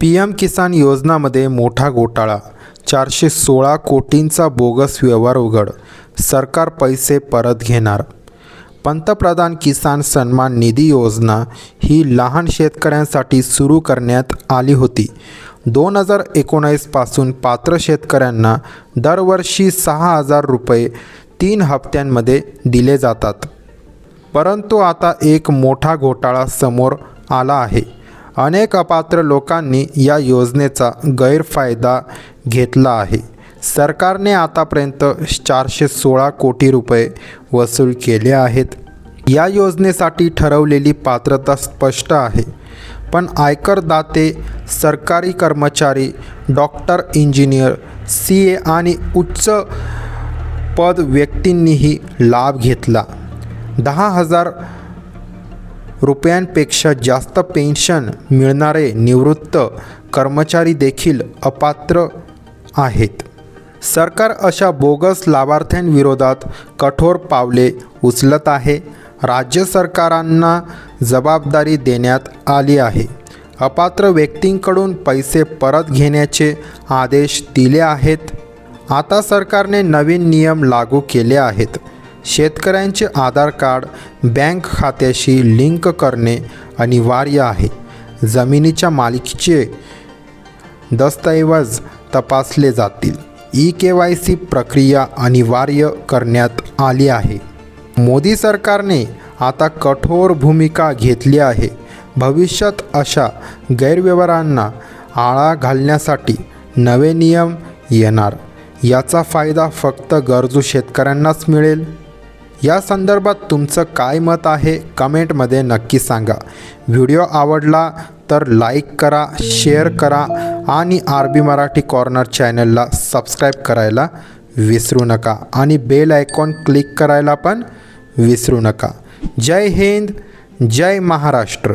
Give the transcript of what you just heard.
P M किसान योजनामध्ये मोठा घोटाळा. चारशे सोळा कोटींचा बोगस व्यवहार उघड. सरकार पैसे परत घेणार. पंतप्रधान किसान सन्मान निधी योजना ही लहान शेतकऱ्यांसाठी सुरू करण्यात आली होती. दोन हजार एकोणावीसपासून पात्र शेतकऱ्यांना दरवर्षी सहा हजार रुपये तीन हप्त्यांमध्ये दिले जातात. परंतु आता एक मोठा घोटाळा समोर आला आहे. अनेक अपात्र लोकांनी या योजनेचा गैरफायदा घेतला आहे. सरकारने आतापर्यंत चारशे सोळा कोटी रुपये वसूल केले आहेत. या योजनेसाठी ठरवलेली पात्रता स्पष्ट आहे. पण आयकरदाते सरकारी कर्मचारी डॉक्टर इंजिनियर सी ए आणि उच्च पद व्यक्तींनीही लाभ घेतला. दहा हजार रुपयांपेक्षा जास्त पेन्शन मिळणारे निवृत्त कर्मचारी देखील अपात्र आहेत. सरकार अशा बोगस लाभार्थ्यांविरोधात कठोर पावले उचलत आहे. राज्य सरकारांना जबाबदारी देण्यात आली आहे. अपात्र व्यक्तींकडून पैसे परत घेण्याचे आदेश दिले आहेत. आता सरकारने नवीन नियम लागू केले आहेत. शेतकऱ्यांचे आधार कार्ड बँक खात्याशी लिंक करणे अनिवार्य आहे. जमिनीच्या मालकीचे दस्तऐवज तपासले जातील. ई के वाय सी प्रक्रिया अनिवार्य करण्यात आली आहे. मोदी सरकारने आता कठोर भूमिका घेतली आहे. भविष्यात अशा गैरव्यवहारांना आळा घालण्यासाठी नवे नियम येणार. याचा फायदा फक्त गरजू शेतकऱ्यांनाच मिळेल. या संदर्भात तुमचं काय मत आहे कमेंटमध्ये नक्की सांगा. व्हिडिओ आवडला तर लाईक करा शेअर करा आणि आर बी मराठी कॉर्नर चॅनलला सबस्क्राईब करायला विसरू नका आणि बेल आयकॉन क्लिक करायला पण विसरू नका. जय हिंद जय महाराष्ट्र.